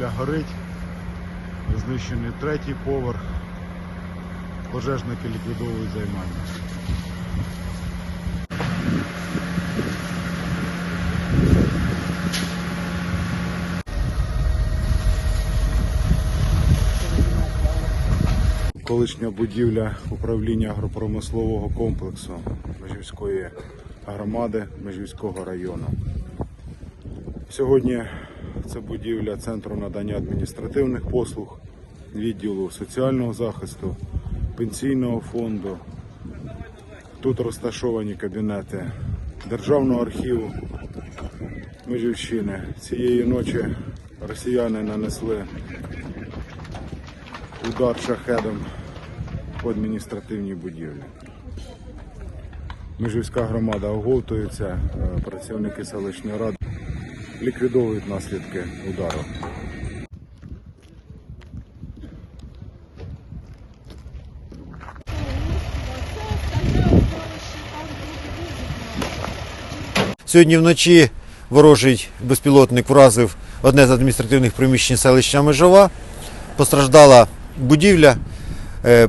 будівля горить, знищений третій поверх. Пожежники ліквідовують займання. Колишня будівля управління агропромислового комплексу Межівської громади Межівського району. Сьогодні це будівля Центру надання адміністративних послуг, відділу соціального захисту, пенсійного фонду. Тут розташовані кабінети Державного архіву Межівщини. Цієї ночі росіяни нанесли удар шахедом по адміністративній будівлі. Межівська громада оговтується, е, працівники селищної ради ліквідовують наслідки удару. Сьогодні вночі ворожий безпілотник вразив одне з адміністративних приміщень селища Межова. Постраждала будівля,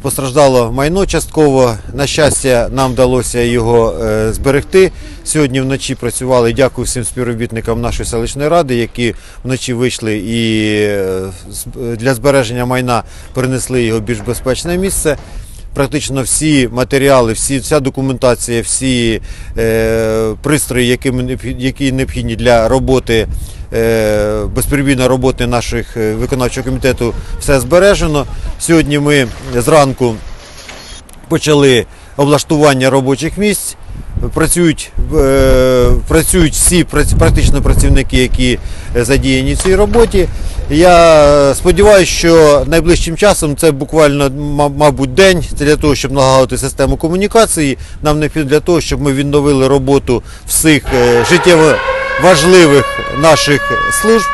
постраждало майно частково. На щастя, нам вдалося його е, зберегти. Сьогодні вночі працювали. Дякую всім співробітникам нашої селищної ради, які вночі вийшли і е, для збереження майна перенесли його в більш безпечне місце. Практично всі матеріали, всі, вся документація, всі е, пристрої, які, які необхідні для роботи, е, безперебійної роботи наших е, виконавчого комітету, все збережено. Сьогодні ми зранку почали облаштування робочих місць. Працюють, е, працюють всі практично працівники, які е, задіяні в цій роботі. Я е, сподіваюся, що найближчим часом це буквально, мабуть, день це для того, щоб налагодити систему комунікації. Нам необхідно для того, щоб ми відновили роботу всіх е, життєво важливих наших служб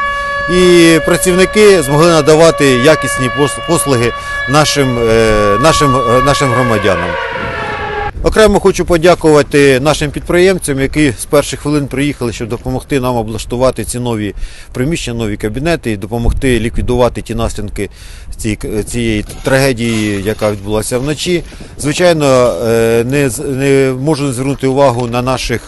і працівники змогли надавати якісні пос- послуги нашим, е, нашим, е, нашим громадянам. Окремо хочу подякувати нашим підприємцям, які з перших хвилин приїхали, щоб допомогти нам облаштувати ці нові приміщення, нові кабінети і допомогти ліквідувати ті наслідки ці- цієї трагедії, яка відбулася вночі. Звичайно, е, не можу звернути увагу на наших.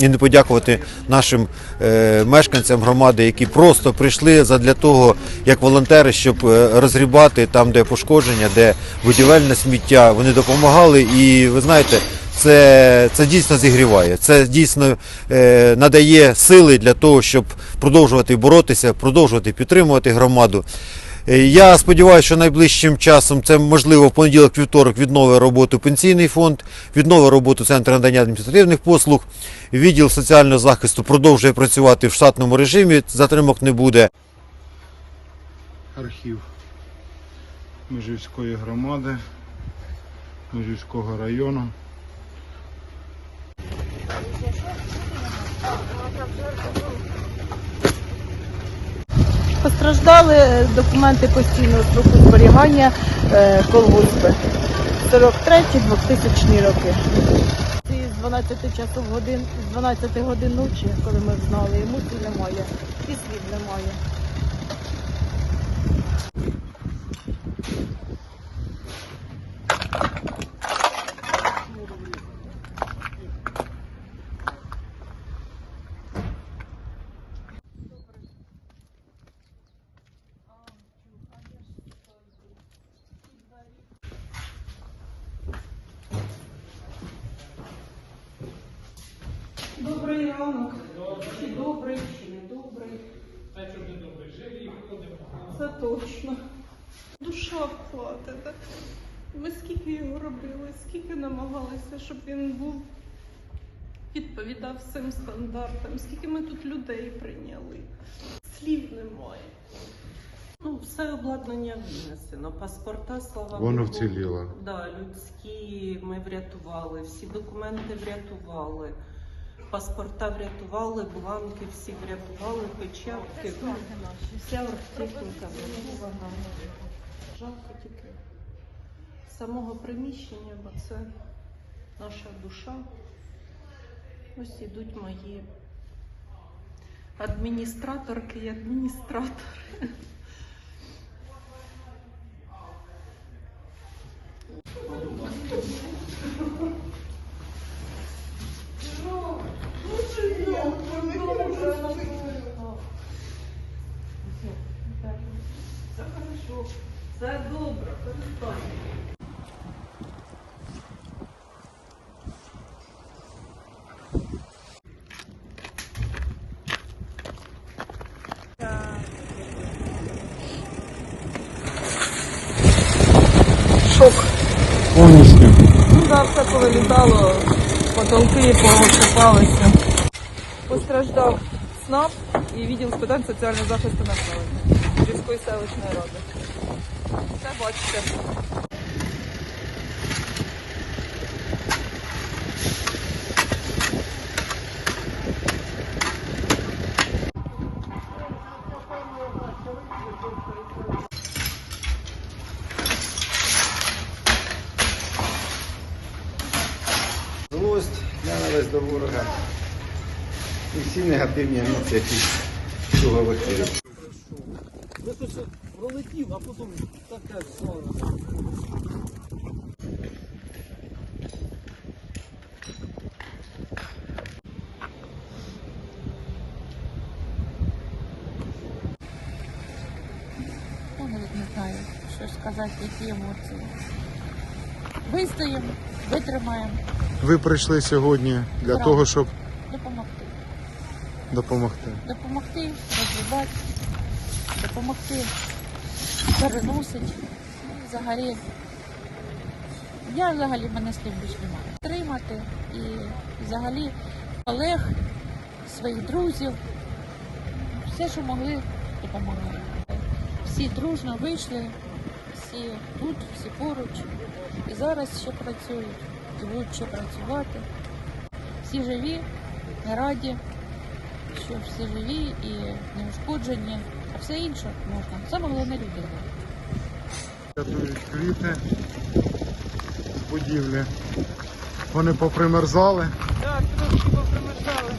І не подякувати нашим е, мешканцям громади, які просто прийшли задля того, як волонтери, щоб е, розгрібати там, де пошкодження, де будівельне сміття. Вони допомагали, і ви знаєте, це, це дійсно зігріває. Це дійсно е, надає сили для того, щоб продовжувати боротися, продовжувати підтримувати громаду. Е, Я сподіваюся, що найближчим часом це можливо в понеділок, вівторок відновить роботу пенсійний фонд, відновить роботу Центру надання адміністративних послуг. Відділ соціального захисту продовжує працювати в штатному режимі, затримок не буде. Архів Межівської громади, Межівського району. Постраждали е, документи постійного строку зберігання е, колгоспи 43-2000 роки. Ці з 12 часов годин, з 12 годин ночі, коли ми знали, емоцій немає, і слід немає. Добрий ранок. Чи добрий, чи не добрий. Це точно. Душа вкладена. Ми скільки його робили, скільки намагалися, щоб він був відповідав всім стандартам, скільки ми тут людей прийняли. Слів немає. Ну, все обладнання винесено. Паспорта, слава Воно Богу. вціліло. Да, людські ми врятували, всі документи врятували. Паспорта врятували, бланки всі врятували, печатки. Ну, Вся оргтехніка врятована. Жалко тільки самого приміщення, бо це наша душа. Ось ідуть мої адміністраторки і адміністратори. Все хорошо, все добре, перестань. Шок. Повністю. Ну да, все повилітало, потолки повисипалися. Постраждав СНАП і відділ з питань соціального захисту населення Рівської селищної ради. Все бачите. Злость, ненависть до ворога і всі негативні емоції, які цього виходять. Пролетів, а потім таке. Я навіть не знаю, що сказати, які емоції. Вистоїмо, витримаємо, Ви прийшли сьогодні для Так. того, щоб допомогти. допомогти. Допомогти розвивати, допомогти переносити. Ну, Взагалі, я взагалі мене тим більш немає. Тримати і взагалі колег, своїх друзів, все, що могли, допомагали. Всі дружно вийшли, всі тут, всі поруч. І зараз ще працюють, і будуть ще працювати. Всі живі, раді, що всі живі і неушкоджені, а все інше можна. Саме головне люди. Рятують квіти з будівлі. Вони попримерзали. Так, трошки попримерзали.